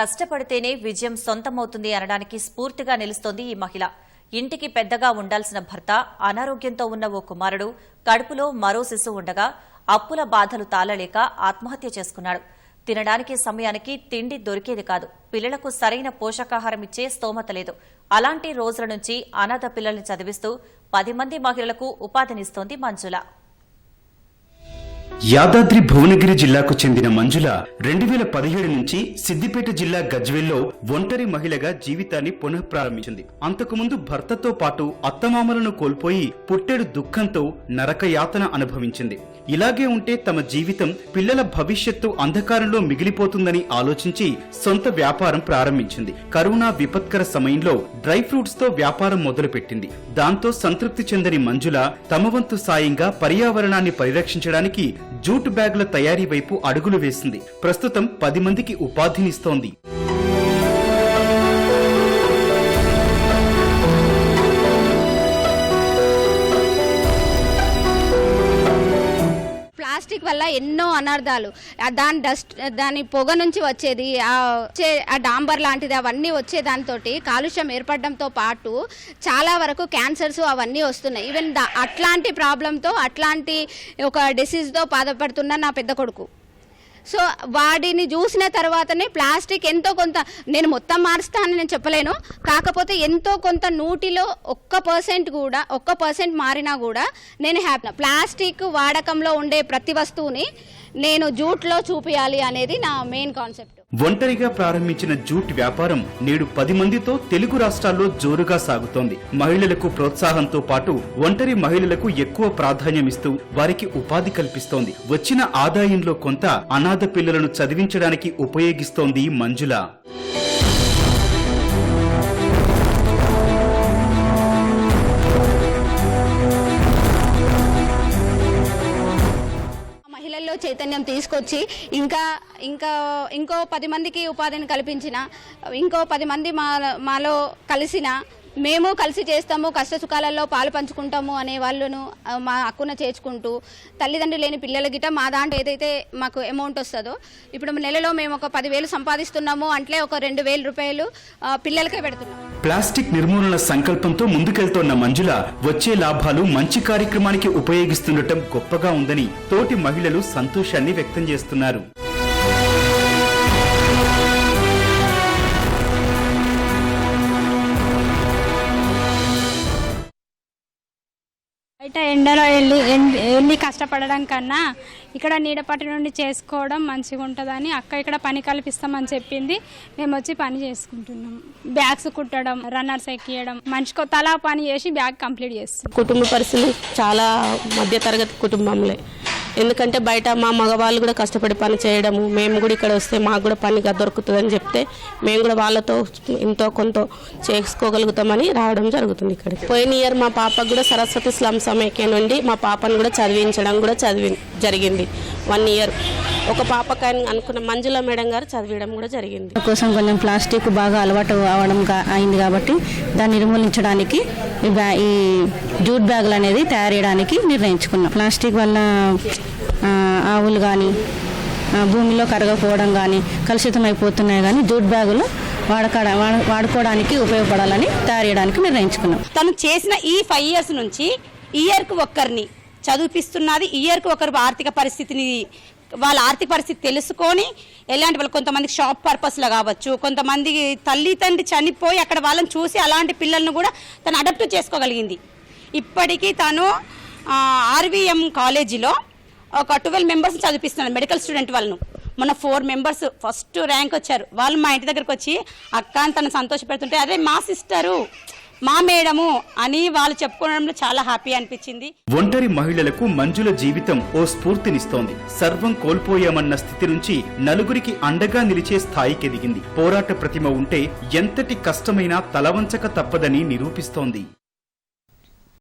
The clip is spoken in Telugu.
కష్టపడితేనే విజయం సొంతమవుతుంది అనడానికి స్ఫూర్తిగా నిలుస్తోంది ఈ మహిళ. ఇంటికి పెద్దగా ఉండాల్సిన భర్త అనారోగ్యంతో ఉన్న ఓ కుమారుడు కడుపులో మరో శిశువు ఉండగా అప్పుల బాధలు తాళలేక ఆత్మహత్య చేసుకున్నాడు. తినడానికి సమయానికి తిండి దొరికేది కాదు. పిల్లలకు సరైన పోషకాహారం ఇచ్చే స్తోమత లేదు. అలాంటి రోజుల నుంచి అనాథ పిల్లల్ని చదివిస్తూ పది మంది మహిళలకు ఉపాధినిస్తోంది మంజుల. యాదాద్రి భువనగిరి జిల్లాకు చెందిన మంజుల రెండు వేల పదిహేడు నుంచి సిద్దిపేట జిల్లా గజ్వేల్లో ఒంటరి మహిళగా జీవితాన్ని పునః ప్రారంభించింది. అంతకుముందు భర్తతో పాటు అత్తమామలను కోల్పోయి పుట్టెడు దుఃఖంతో నరకయాతన అనుభవించింది. ఇలాగే ఉంటే తమ జీవితం పిల్లల భవిష్యత్తు అంధకారంలో మిగిలిపోతుందని ఆలోచించి సొంత వ్యాపారం ప్రారంభించింది. కరోనా విపత్కర సమయంలో డ్రై ఫ్రూట్స్తో వ్యాపారం మొదలుపెట్టింది. దాంతో సంతృప్తి చెందని మంజుల తమ వంతు సాయంగా పర్యావరణాన్ని పరిరక్షించడానికి జూట్ బ్యాగుల తయారీ వైపు అడుగులు వేసింది. ప్రస్తుతం పది మందికి ఉపాధినిస్తోంది. ప్లాస్టిక్ వల్ల ఎన్నో అనర్థాలు. దాని డస్ట్ దాని పొగ నుంచి వచ్చేది ఆ వచ్చే ఆ డాంబర్ లాంటిది అవన్నీ వచ్చే దానితోటి కాలుష్యం ఏర్పడడంతో పాటు చాలా వరకు క్యాన్సర్స్ అవన్నీ వస్తున్నాయి. ఈవెన్ దా అట్లాంటి ప్రాబ్లంతో అట్లాంటి ఒక డిసీజ్తో బాధపడుతున్న నా పెద్ద కొడుకు. సో వాడిని చూసిన తర్వాతనే ప్లాస్టిక్ ఎంతో కొంత నేను మొత్తం మారుస్తా అని నేను చెప్పలేను. కాకపోతే ఎంతో కొంత నూటిలో ఒక్క పర్సెంట్ కూడా ఒక్క పర్సెంట్ మారినా కూడా నేను హ్యాపీ. ప్లాస్టిక్ వాడకంలో ఉండే ప్రతి వస్తువుని నేను జూట్లో చూపించాలి అనేది నా మెయిన్ కాన్సెప్ట్. ఒంటరిగా ప్రారంభించిన జూట్ వ్యాపారం నేడు పది మందితో తెలుగు రాష్ట్రాల్లో జోరుగా సాగుతోంది. మహిళలకు ప్రోత్సాహంతో పాటు ఒంటరి మహిళలకు ఎక్కువ ప్రాధాన్యమిస్తూ వారికి ఉపాధి కల్పిస్తోంది. వచ్చిన ఆదాయంలో కొంత అనాథ పిల్లలను చదివించడానికి ఉపయోగిస్తోంది మంజుల. మహిళల్లో చైతన్యం తీసుకొచ్చి ఇంకా ఇంకా ఇంకో పది మందికి ఉపాధిని కల్పించిన ఇంకో పది మంది మా మాలో కలిసిన మేము కలిసి చేస్తాము కష్ట సుఖాలలో పాలు పంచుకుంటాము అనే వాళ్ళను మా అక్కున చేర్చుకుంటూ తల్లిదండ్రులు లేని పిల్లల గిట మా దాంట్లో ఏదైతే మాకు అమౌంట్ వస్తుందో ఇప్పుడు నెలలో మేము ఒక పదివేలు సంపాదిస్తున్నాము అంటే ఒక రెండు వేల రూపాయలు పిల్లలకే పెడుతున్నాం. ప్లాస్టిక్ నిర్మూలన సంకల్పంతో ముందుకెళ్తోన్న మంజుల వచ్చే లాభాలు మంచి కార్యక్రమానికి ఉపయోగిస్తుండటం గొప్పగా ఉందని తోటి మహిళలు సంతోషాన్ని వ్యక్తం చేస్తున్నారు. ఎండలో వెళ్ళి వెళ్ళి కష్టపడడం కన్నా ఇక్కడ నీడపట్టి నుండి చేసుకోవడం మంచిగా ఉంటుందని అక్క ఇక్కడ పని కల్పిస్తామని చెప్పింది. మేము వచ్చి పని చేసుకుంటున్నాం. బ్యాగ్స్ కుట్టడం రన్నర్స్ ఎక్కియడం మనిషికి తలా పని చేసి బ్యాగ్ కంప్లీట్ చేస్తాం కుటుంబ పరిస్థితి చాలా మధ్యతరగతి కుటుంబంలే. ఎందుకంటే బయట మా మగవాళ్ళు కూడా కష్టపడి పని చేయడము మేము కూడా ఇక్కడ వస్తే మాకు కూడా పనిగా దొరుకుతుందని చెప్తే మేము కూడా వాళ్ళతో ఎంతో కొంత చేసుకోగలుగుతామని రావడం జరుగుతుంది ఇక్కడ. పోయిన ఇయర్ మా పాపకు కూడా సరస్వతి స్లమ్ సమైక్య నుండి మా పాపను కూడా చదివించడం కూడా చదివి జరిగింది. One year. ఒక పాపకని అనుకున్న మంజుల మేడం గారు చదివించడం కూడా జరిగింది. కోసం కొంచెం ప్లాస్టిక్ బాగా అలవాటు అవడం అయింది కాబట్టి దాన్ని నిర్మూలించడానికి ఈ జూట్ బ్యాగులు అనేది తయారు చేయడానికి నిర్ణయించుకున్నాం. ప్లాస్టిక్ వల్ల ఆవులు కానీ భూమిలో కరగకపోవడం కానీ కలుషితం అయిపోతున్నాయి కానీ జూట్ బ్యాగులు వాడకడ వాడ- వాడుకోవడానికి ఉపయోగపడాలని తయారు చేయడానికి నిర్ణయించుకున్నాం. తను చేసిన ఈ ఫైవ్ ఇయర్స్ నుంచి ఇయర్కి ఒక్కరిని చదివిపిస్తున్నది. ఇయర్కి ఒకరు ఆర్థిక పరిస్థితిని వాళ్ళ ఆర్థిక పరిస్థితి తెలుసుకొని ఎలాంటి వాళ్ళు కొంతమందికి షాప్ పర్పస్లో కావచ్చు కొంతమంది తల్లి తండ్రి చనిపోయి అక్కడ వాళ్ళని చూసి అలాంటి పిల్లలను కూడా తను అడాప్ట్ చేసుకోగలిగింది. ఇప్పటికీ తను ఆర్వీఎం కాలేజీలో ఒక ట్వెల్వ్ మెంబర్స్ చదివిస్తున్నాడు మెడికల్ స్టూడెంట్ వాళ్ళను. మొన్న ఫోర్ మెంబర్స్ ఫస్ట్ ర్యాంక్ వచ్చారు. వాళ్ళు మా ఇంటి దగ్గరకు వచ్చి అక్క అని తను సంతోషపెడుతుంటే అరే మా సిస్టరు మా మేడము అని వాళ్ళు చెప్పుకోవడంలో చాలా హ్యాపీ అనిపించింది. ఒంటరి మహిళలకు మంజుల జీవితం ఓ స్ఫూర్తినిస్తోంది. సర్వం కోల్పోయామన్న స్థితి నుంచి నలుగురికి అండగా నిలిచే స్థాయికి ఎదిగింది. పోరాట ప్రతిమ ఉంటే ఎంతటి కష్టమైనా తలవంచక తప్పదని నిరూపిస్తోంది.